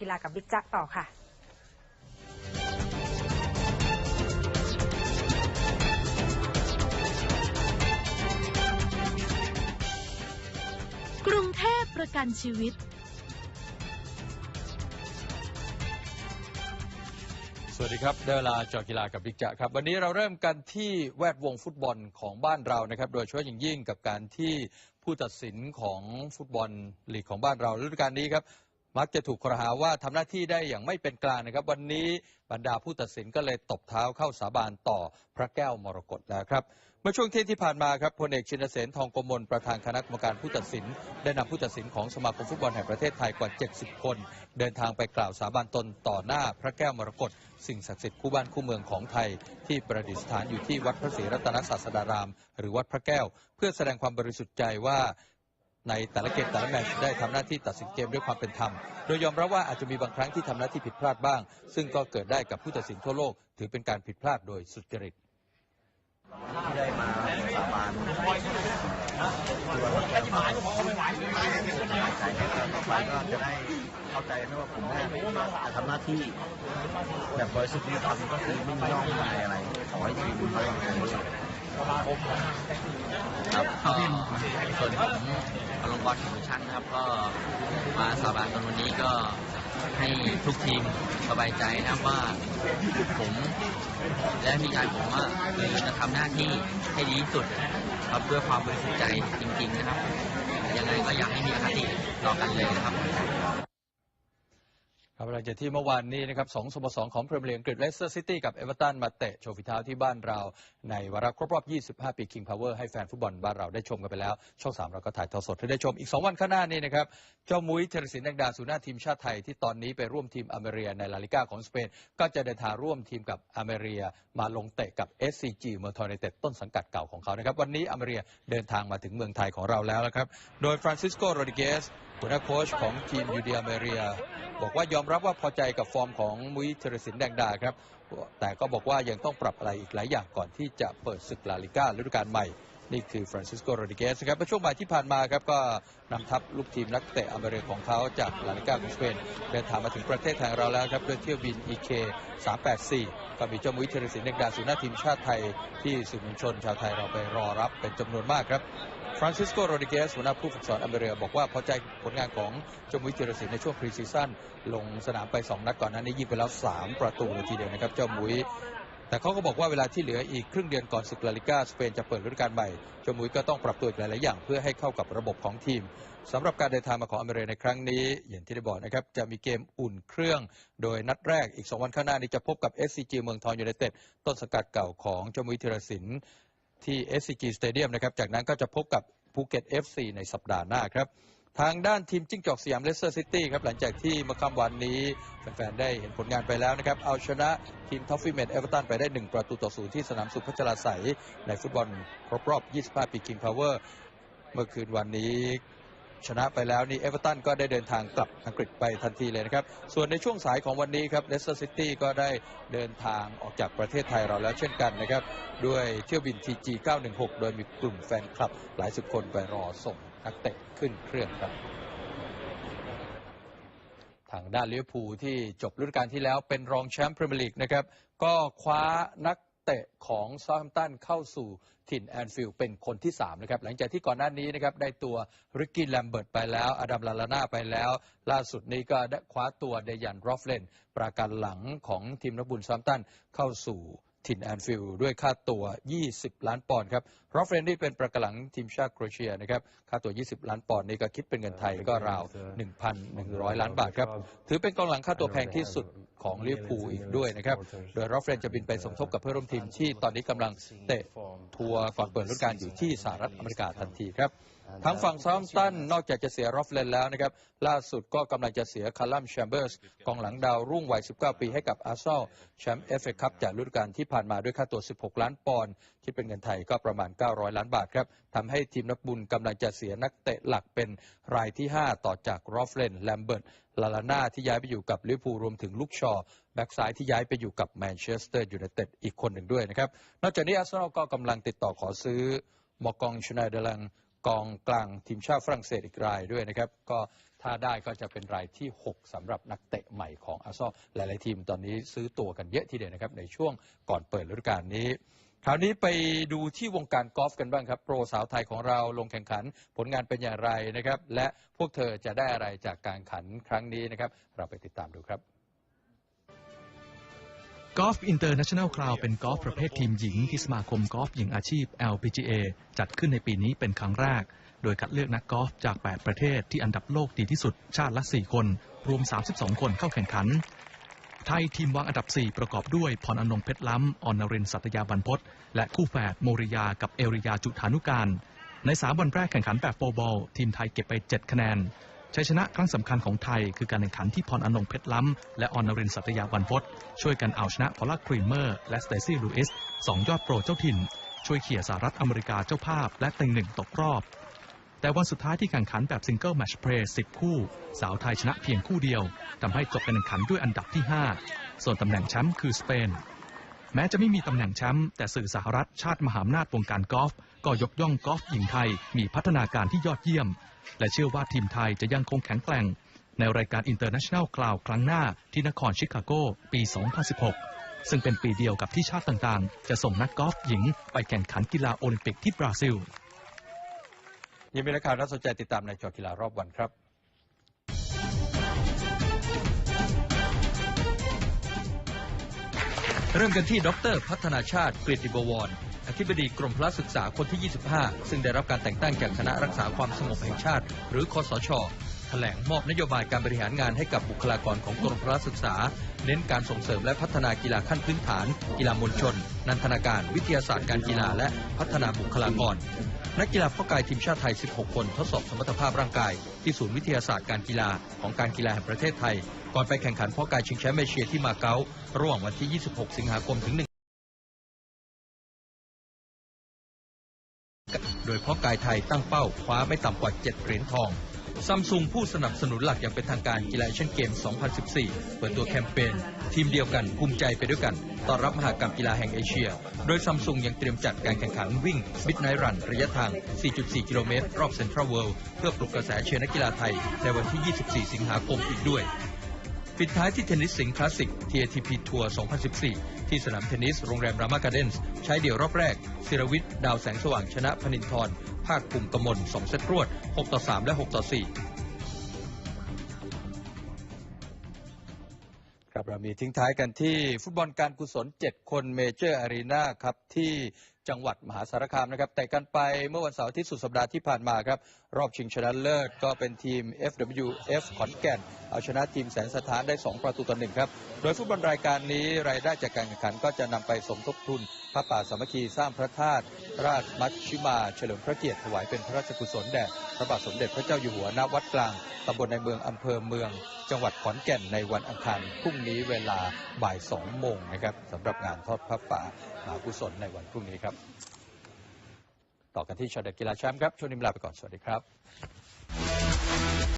กีฬากับบิ๊กจ๊ะต่อค่ะกรุงเทพประกันชีวิต สวัสดีครับได้เวลาเจอกีฬากับบิ๊กจ๊ะครับ วันนี้เราเริ่มกันที่แวดวงฟุตบอลของบ้านเรานะครับ โดยเฉพาะอย่างยิ่งกับการที่ผู้ตัดสินของฟุตบอลลีกของบ้านเราฤดูกาลนี้ครับ มักจะถูกกล่าวหาว่าทำหน้าที่ได้อย่างไม่เป็นกลางนะครับ วันนี้บรรดาผู้ตัดสินก็เลยตบเท้าเข้าสาบานต่อพระแก้วมรกตแล้วครับเมื่อช่วงเที่ยงที่ผ่านมาครับพลเอกชินเสนทองกมลประธานคณะกรรมการผู้ตัดสิน ได้นำผู้ตัดสินของสมาคมฟุตบอลแห่งประเทศไทยกว่า 70 คน เดินทางไปกล่าวสาบานตนต่อหน้าพระแก้วมรกตสิ่งศักดิ์สิทธิ์คู่บ้านคู่เมืองของไทย ที่ประดิษฐานอยู่ที่วัดพระศรีรัตนศาสดาราม หรือวัดพระแก้ว เพื่อแสดงความบริสุทธิ์ใจว่า ในแต่ละเกมแต่ละแมตช์ได้ทำหน้าที่ตัดสินเกมด้วยความเป็นธรรม โดยยอมรับว่าอาจจะมีบางครั้งที่ทำหน้าที่ผิดพลาดบ้าง ซึ่งก็เกิดได้กับผู้ตัดสินทั่วโลก ถือเป็นการผิดพลาดโดยสุจริตที่ได้มาสาบานที่ว่าเราจะมาใจต่อไปก็จะได้เข้าใจนะว่าผมเนี่ยจะทำหน้าที่แบบบริสุทธิ์ยุติธรรมก็คือไม่มีย่องไม่อะไรขอให้ทีมเขาองนี้ ครับก็ส่วนของอลงกรณ์ของชั้นนะครับ ก็มาสาบานตอนวันนี้ก็ให้ทุกทีมสบายใจนะครับว่าผมและพี่ชายผมว่าจะทำหน้าที่ให้ดีที่สุดครับด้วยความบริสุทธิ์ใจจริง ๆ นะครับ ยังไงก็อยากให้มีอคติต่อกันเลยนะครับ ครับหลังจากที่เมื่อวานนี้นะครับสองสโมสรของพรีเมียร์ลีกอังกฤษเลสเตอร์ซิตี้กับเอเวอร์ตันมาเตะโชว์ฝีเท้าที่บ้านเรา ในวาระครบรอบ 25 ปี King Power ให้แฟนฟุตบอลบ้านเราได้ชมกันไปแล้ว ช่อง 3 เราก็ถ่ายทอดสดให้ได้ชมอีก 2 วันข้างหน้านี้นะครับ เจ้ามุ้ยเทรศินแดงดาสุน่าทีมชาติไทยที่ตอนนี้ไปร่วมทีมอเมริกาในลาลิก้าของสเปน ก็จะเดินทางร่วมทีมกับอเมริกามาลงเตะกับ SCG เมืองทองยูไนเต็ดต้นสังกัดเก่าของเขานะครับวันนี้อเมริกาเดินทางมาถึงเมืองไทยของเราแล้วนะครับโดยฟรานซิสโกโรดิเกสหัวหน้าโค้ชของทีมยูดียเมเรียบอกว่ายอมรับว่าพอใจกับฟอร์มของมุ้ยเทรศินแดงดาครับ แต่ก็บอกว่ายังต้องปรับอะไรอีกหลายอย่างก่อนที่จะเปิดศึกลาลิก้าฤดูกาลใหม่ นี่คือฟรานซิสโกโรดิเกสครับช่วงบ่ายที่ผ่านมาครับก็นำทัพลูกทีมนักเตะอเมริกของเขาจากลาลิก้าของสเปนเดินทางมาถึงประเทศไทยของเราแล้วครับด้วยเที่ยวบิน EK 384ก็มีเจ้ามุ้ยเทรศินแดงดาสุน่าทีมชาติไทยที่สื่อมวลชนชาวไทยเราไปรอรับเป็นจำนวนมากครับ ฟรานซิสโกโรดิเกสหัวหน้าผู้ฝึกสอนอเมริกาบอกว่าพอใจผลงานของจมุ้ยเจรศินในช่วงพรีซีซั่นลงสนามไป 2 นัดก่อนหนั้นนี้ยิงไปแล้ว 3 ประตูเลยทีเดียวนะครับเจ้ามุ้ยแต่เขาก็บอกว่าเวลาที่เหลืออีกครึ่งเดือนก่อนศึกลาลิก้าสเปนจะเปิดฤดูกาลใหม่จมุยก็ต้องปรับตัวหลาย ๆ อย่างเพื่อให้เข้ากับระบบของทีมสำหรับการเดินทางมาของอเมริกาในครั้งนี้ อย่างที่ได้บอกนะครับ จะมีเกมอุ่นเครื่อง โดยนัดแรกอีก 2 วันข้างหน้านี้จะพบกับ SCG เมืองทองยูไนเต็ดต้นสกัดเก่าของจมุยเทรศิน ที่ SCG Stadium นะครับ จากนั้นก็จะพบกับภูเก็ต FC ในสัปดาห์หน้าครับ ทางด้านทีมจิ้งจอกสยามเลสเตอร์ซิตี้ครับ หลังจากที่เมื่อค่ำวันนี้ แฟนๆ ได้เห็นผลงานไปแล้วนะครับ เอาชนะทีมทอฟฟี่เมดเอเวอร์ตันไปได้ 1 ประตูต่อศูนย์ที่สนามสุขพัชราใสยในฟุตบอลครบรอบ 25 ปีคิงพาวเวอร์ เมื่อคืนวันนี้ ชนะไปแล้วนี่เอเวอร์ตันก็ได้เดินทางกลับอังกฤษไปทันทีเลยนะครับ ส่วนในช่วงสายของวันนี้ครับเลสเตอร์ซิตี้ก็ได้เดินทางออกจากประเทศไทยเราแล้วเช่นกันนะครับ ด้วยเที่ยวบิน TG 916 โดยมีกลุ่มแฟนคลับ หลายสิบคนไปรอส่งนักเตะขึ้นเครื่องครับทางด้านลิเวอร์พูลที่จบฤดูกาลที่แล้วเป็นรองแชมป์พรีเมียร์ลีกนะครับ ก็คว้านัก เตะของซา u t แฮมป์ตันเข้าสู่ถิ่นแอนฟิลด์เป็นคนที่ 3 นะครับ หลังจากที่ก่อนหน้านี้นะครับ ได้ตัวริกกี้แลมเบิร์ตไปแล้วอดัมลาลาน่าไปแล้ว ล่าสุดนี้ก็ได้คว้าตัวเดยันรอฟเลนประกันหลังของทีมนักบุญซา u t แฮมป์ตันเข้าสู่ ถิ่นแอนฟิลด์ด้วยค่าตัว 20 ล้านปอนด์ครับรอฟเลนนี่เป็นประกันหลังทีมชาติโครเอเชียนะครับ ค่าตัว 20 ล้านปอนด์นี่ก็คิดเป็นเงินไทยก็ราว 1,100 ล้านบาทครับ ถือเป็นกองหลังค่าตัวแพงที่สุดของลิเวอร์พูลอีกด้วยนะครับ โดยรอฟเฟรนจะบินไปสมทบกับเพื่อนร่วมทีมที่ตอนนี้กำลังเตะทัวร์ก่อนเปิดฤดูกาลอยู่ที่สหรัฐอเมริกาทันทีครับ ทางฝั่งซา u t แฮมตันนอกจากจะเสียรอฟเลนแล้วนะครับ ล่าสุดก็กำลังจะเสียคาร์ลัมแชมเบอร์สกองหลังดาวรุ่งวัย 19 ปีให้กับอาร์ซอลแชมป์เอฟเอคัพจากฤดูกาลที่ผ่านมาด้วยค่าตัว 16 ล้านปอนด์ที่เป็นเงินไทยก็ประมาณ 900 ล้านบาทครับทำให้ทีมนักบุญกำลังจะเสียนักเตะหลักเป็นรายที่ 5 ต่อจากรอฟเลนแลมเบิร์ตลาลาน่าที่ย้ายไปอยู่กับลิเวอร์พูลรวมถึงลูกชอแบ็กซ้ายที่ย้ายไปอยู่กับแมนเชสเตอร์ยูไนเต็ดอีกคนหนึ่งด้วยนะครับนอกจากนี้อาร์เซนอลก็กำลังติดต่อขอซื้อมอกองชนาเดลัง กองกลางทีมชาติฝรั่งเศสอีกรายด้วยนะครับ ก็ถ้าได้ก็จะเป็นรายที่ 6สำหรับนักเตะใหม่ของอาร์ซอลหลาย ๆ ทีมตอนนี้ซื้อตัวกันเยอะทีเดียวนะครับ ในช่วงก่อนเปิดฤดูกาลนี้ คราวนี้ไปดูที่วงการกอล์ฟกันบ้างครับ โปรสาวไทยของเราลงแข่งขันผลงานเป็นอย่างไรนะครับ และพวกเธอจะได้อะไรจากการขันครั้งนี้นะครับ เราไปติดตามดูครับ กอล์ฟอินเตอร์เนชั่นแนลคลาวเป็นกอล์ฟประเภททีมหญิงที่สมาคมกอล์ฟหญิงอาชีพ LPGA จัดขึ้นในปีนี้เป็นครั้งแรก โดยคัดเลือกนักกอล์ฟจาก 8 ประเทศที่อันดับโลกดีที่สุด ชาติละ 4 คน รวม 32 คนเข้าแข่งขัน ไทยทีมวางอันดับ 4 ประกอบด้วยพรอนงเพชรล้ำออนนรินสัตยาบรรพตและคู่แฝดโมริยากับเอริยาจุธานุการ ใน 3 วันแรกแข่งขันแบบโฟบอล ทีมไทยเก็บไป 7 คะแนน ชัยชนะครั้งสำคัญของไทยคือการแข่งขันที่พรอนงเพชรล้ำ และออนนรินสัตยาบรรพตช่วยกันเอาชนะพอลล่าครีมเมอร์และสเตซี่ลูอิสสองยอดโปรเจ้าถิ่น ช่วยเขี่ยสหรัฐอเมริกาเจ้าภาพ และเต็งหนึ่งตกรอบ แต่วันสุดท้ายที่แข่งขันแบบซิงเกิลแมชเพลย์10 คู่ สาวไทยชนะเพียงคู่เดียวทำให้จบการแข่งขันด้วยอันดับที่ 5 ส่วนตำแหน่งแชมป์คือสเปน แม้จะไม่มีตำแหน่งแชมป์แต่สื่อสหรัฐชาติมหาอำนาจวงการกอล์ฟก็ยกย่องกอล์ฟหญิงไทยมีพัฒนาการที่ยอดเยี่ยม และเชื่อว่าทีมไทยจะยังคงแข็งแกร่ง ในรายการ International Cloud ครั้งหน้าที่นครชิคาโกปี 2016 ซึ่งเป็นปีเดียวกับที่ชาติต่างๆ จะส่งนักกอล์ฟหญิงไปแข่งขันกีฬาโอลิมปิกที่บราซิล ยังมีรายการน่าสนใจติดตามในจอกีฬารอบวันครับ เริ่มกันที่ดร พัฒนาชาติกฤติบวร อธิบดีกรมพระศึกษาคนที่ 25 ซึ่งได้รับการแต่งตั้งจากคณะรักษาความสงบแห่งชาติ หรือคอสช ถลงมอบนโยบายการบริหารงานให้กับบุคลากรของกรมพละศึกษา เน้นการส่งเสริมและพัฒนากีฬาขั้นพื้นฐาน กีฬามวลชน นันทนาการ วิทยาศาสตร์การกีฬาและพัฒนาบุคลากร นักกีฬาพาะกายทีมชาติไทย 16 คน ทดสอบสมรรถภาพร่างกาย ที่ศูนย์วิทยาศาสตร์การกีฬาของการกีฬาแห่งประเทศไทย ก่อนไปแข่งขันพาะกายชิงแชมป์เอเชียที่มาเก๊าระหว่างวันที่ 26 สิงหาคมถึง 1โดยพาะกายไทยตั้งเป้าคว้าไม่ต่ำกว่า 7 เหรียญทอง ซัมซุงผู้สนับสนุนหลักอย่างเป็นทางการกีฬาเอเชียนเกม 2014 เปิดตัวแคมเปญทีมเดียวกันภูมิใจไปด้วยกันต้อนรับมหากรรมกีฬาแห่งเอเชีย โดยซัมซุงยังเตรียมจัดการแข่งขันวิ่งมิดไนรันระยะทาง 4.4 กิโลเมตร รอบเซ็นทรัลเวิลด์เพื่อปลุกกระแสเชียร์นักกีฬาไทย ในวันที่ 24 สิงหาคมอีกด้วยปิดท้ายที่เทนนิสสิงห์คลาสสิก TATP ทัวร์ 2014 ที่สนามเทนนิสโรงแรมรามาการ์เดนส์ใช้เดี่ยวรอบแรกศิรวิทย์ดาวแสงสว่างชนะพนินทรภาคภูมิกมล2เซตรวด 6 ต่อ 3 และ 6 ต่อ 4ครับเรามีทิ้งท้ายกันที่ฟุตบอลการกุศล 7 คนเมเจอร์อารีนาครับที่ จังหวัดมหาสารคามนะครับ แต่กันไปเมื่อวันเสาร์ที่สุดสัปดาห์ที่ผ่านมาครับ รอบชิงชนะเลิศก็เป็นทีม FWF ขอนแก่น เอาชนะทีมแสนสถานได้ 2 ประตูต่อหนึ่งครับ โดยฟุตบอลรายการนี้รายได้จากการแข่งขันก็จะนำไปสมทบทุนพระป่าสามัคคีสร้างพระธาตุราชมัชชิมา เฉลิมพระเกียรติถวายเป็นพระราชกุศลแด่พระบาทสมเด็จพระเจ้าอยู่หัวณวัดกลางำบลในเมืองอำเภอเมือง จังหวัดขอนแก่นในวันอังคารพรุ่งนี้เวลาบ่ายสองโมงนะครับสำหรับงานทอดพระป่ามหากุศลในวันพรุ่งนี้ครับ ต่อกันที่ชอตเด็ดกีฬาแชมป์ครับช่วงนี้ลาไปก่อนสวัสดีครับ